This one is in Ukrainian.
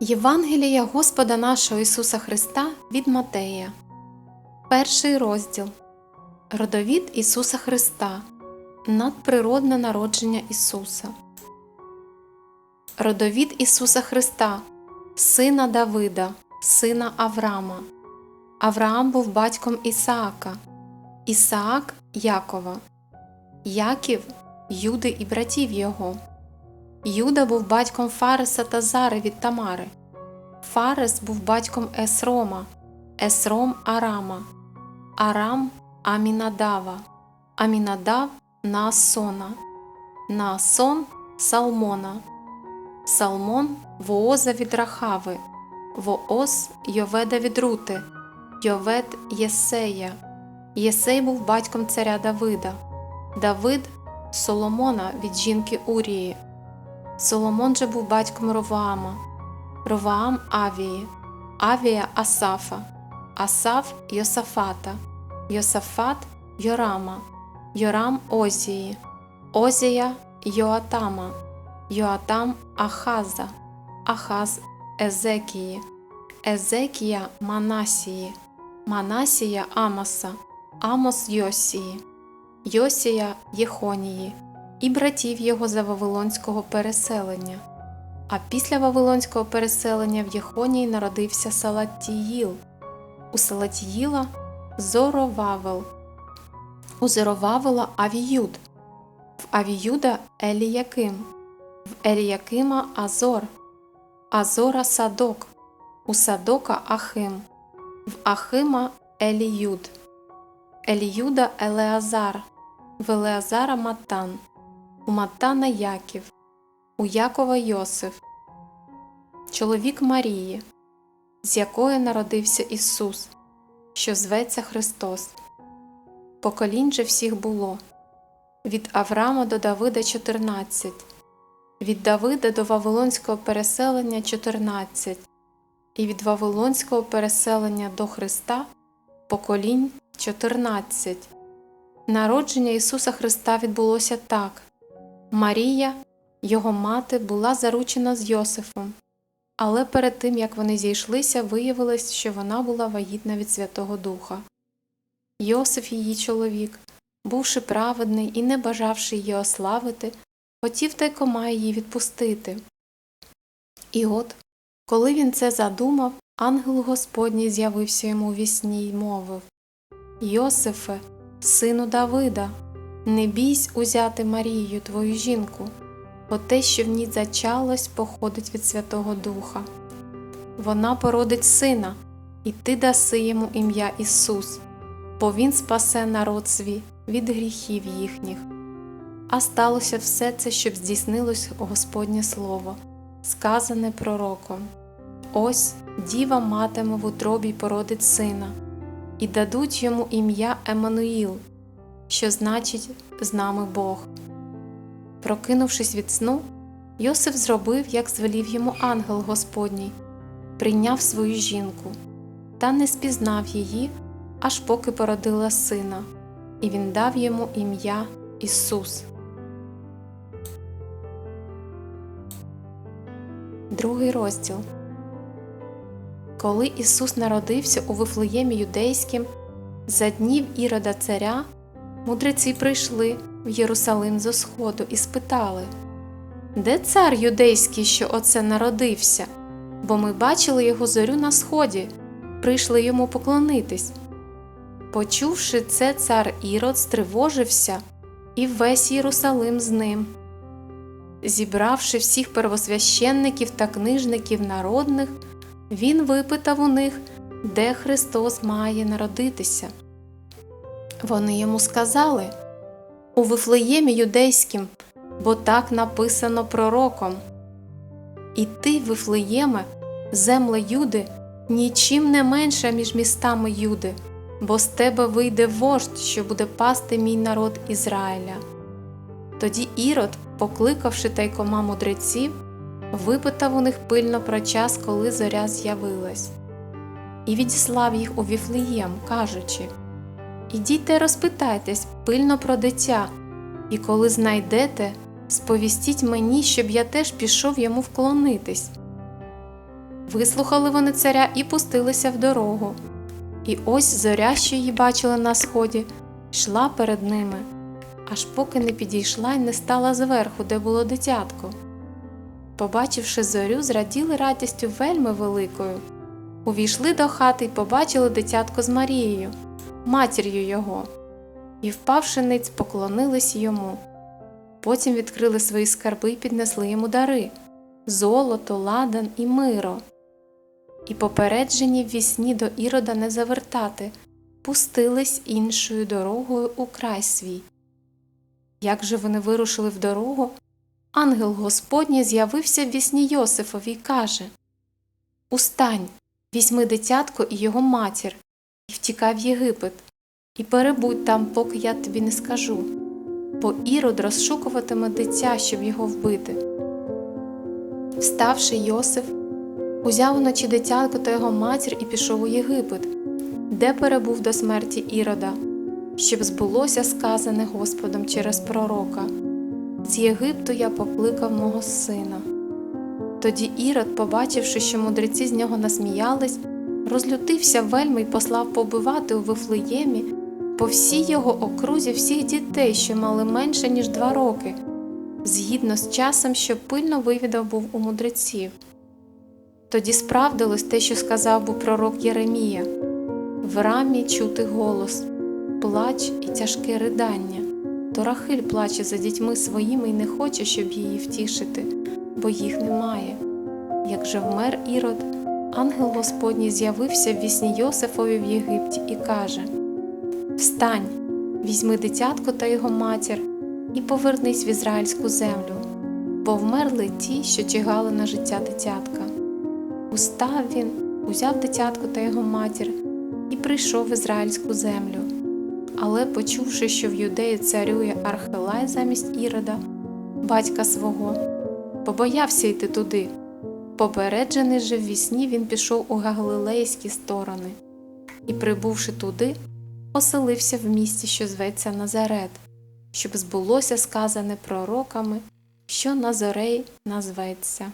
Євангелія Господа нашого Ісуса Христа від Матея. Перший розділ Родовід Ісуса Христа. Надприродне народження Ісуса. Родовід Ісуса Христа, сина Давида, сина Авраама. Авраам був батьком Ісаака, Ісаак Якова, Яків Юди і братів його. Юда був батьком Фареса та Зари від Тамари. Фарес був батьком Есрома, Есром Арама, Арам Амінадава, Амінадав Наасона, Наасон Салмона, Салмон Вооза від Рахави, Вооз Йоведа від Рути, Йовед Єсея. Єсей був батьком царя Давида, Давид Соломона від жінки Урії. Соломон же був батьком Роваама, Роваам Авії, Авія Асафа, Асаф Йосафата, Йосафат Йорама, Йорам Озії, Озія Йоатама, Йоатам Ахаза, Ахаз Езекії, Езекія Манасії, Манасія Амоса, Амос Йосії, Йосія Єхонії і братів його за Вавилонського переселення. А після Вавилонського переселення в Єхонії народився Салатіїл, у Салатіїла Зоровавел, у Зоровавела Авіюд, в Авіюда Еліяким, в Еліякима Азор, Азора Садок, у Садока Ахим, в Ахима Еліюд, Еліюда Елеазар, в Елеазара Матан, у Матана Яків, у Якова Йосиф, чоловік Марії, з якої народився Ісус, що зветься Христос. Поколінь же всіх було від Авраама до Давида 14, від Давида до Вавилонського переселення 14, і від Вавилонського переселення до Христа поколінь 14. Народження Ісуса Христа відбулося так. Марія, його мати, була заручена з Йосифом, але перед тим як вони зійшлися, виявилось, що вона була вагітна від Святого Духа. Йосиф, її чоловік, бувши праведний і не бажавши її ославити, хотів тайкома її відпустити. І от, коли він це задумав, ангел Господній з'явився йому у вісні й мовив Йосифе, сину Давида, не бійсь узяти Марію, твою жінку, бо те, що в ній зачалось, походить від Святого Духа. Вона породить сина, і ти даси йому ім'я Ісус, бо Він спасе народ свій від гріхів їхніх. А сталося все це, щоб здійснилось Господнє Слово, сказане пророком. Ось діва матиме в утробі породить сина, і дадуть йому ім'я Еммануїл, що значить з нами Бог. Прокинувшись від сну, Йосиф зробив, як звелів йому ангел Господній, прийняв свою жінку, та не спізнав її, аж поки породила сина, і він дав йому ім'я Ісус. Другий розділ Коли Ісус народився у Вифлеємі юдейським, за днів Ірода царя, мудреці прийшли в Єрусалим зо сходу і спитали Де цар юдейський, що оце народився? Бо ми бачили його зорю на сході, прийшли йому поклонитись. Почувши це, цар Ірод стривожився, і весь Єрусалим з ним. Зібравши всіх первосвященників та книжників народних, він випитав у них, де Христос має народитися. Вони йому сказали у Вифлеємі юдейським, бо так написано пророком. І ти, Вифлеєме, земле Юди, нічим не менша між містами Юди, бо з тебе вийде вождь, що буде пасти мій народ Ізраїля. Тоді Ірод, покликавши тайкома мудреців, випитав у них пильно про час, коли зоря з'явилась, і відіслав їх у Віфлеєм, кажучи Ідіть та розпитайтесь пильно про дитя, і коли знайдете, сповістіть мені, щоб я теж пішов йому вклонитись. Вислухали вони царя і пустилися в дорогу. І ось зоря, що її бачили на сході, йшла перед ними, аж поки не підійшла й не стала зверху, де було дитятко. Побачивши зорю, зраділи радістю вельми великою. Увійшли до хати й побачили дитятко з Марією, матір'ю його, і, впавши ниць, поклонились йому. Потім відкрили свої скарби й піднесли йому дари золото, ладан і миро. І попереджені в вісні до Ірода не завертати, пустились іншою дорогою у край свій. Як же вони вирушили в дорогу, ангел Господній з'явився в вісні Йосифові й каже Устань, візьми дитятко і його матір, і втікай в Єгипет, і перебудь там, поки я тобі не скажу, бо Ірод розшукуватиме дитя, щоб його вбити. Вставши Йосиф, узяв уночі дитятко та його матір і пішов у Єгипет, де перебув до смерті Ірода, щоб збулося сказане Господом через пророка з Єгипту я покликав мого сина. Тоді Ірод, побачивши, що мудреці з нього насміялись, розлютився вельми й послав побивати у Вифлеємі по всій його окрузі всіх дітей, що мали менше, ніж два роки, згідно з часом, що пильно вивідав був у мудреців. Тоді справдилось те, що сказав був пророк Єремія в рамі чути голос, плач і тяжке ридання. То Рахиль плаче за дітьми своїми і не хоче, щоб її втішити, бо їх немає. Як же вмер Ірод, ангел Господній з'явився в вісні Йосифові в Єгипті і каже Встань, візьми дитятко та його матір і повернись в ізраїльську землю, бо вмерли ті, що чигали на життя дитятка. Устав він, узяв дитятко та його матір і прийшов в ізраїльську землю. Але, почувши, що в юдеї царює Архелай замість Ірода, батька свого, побоявся йти туди. Попереджений же в вісні він пішов у галилейські сторони і, прибувши туди, оселився в місті, що зветься Назарет, щоб збулося сказане пророками, що Назарей назветься.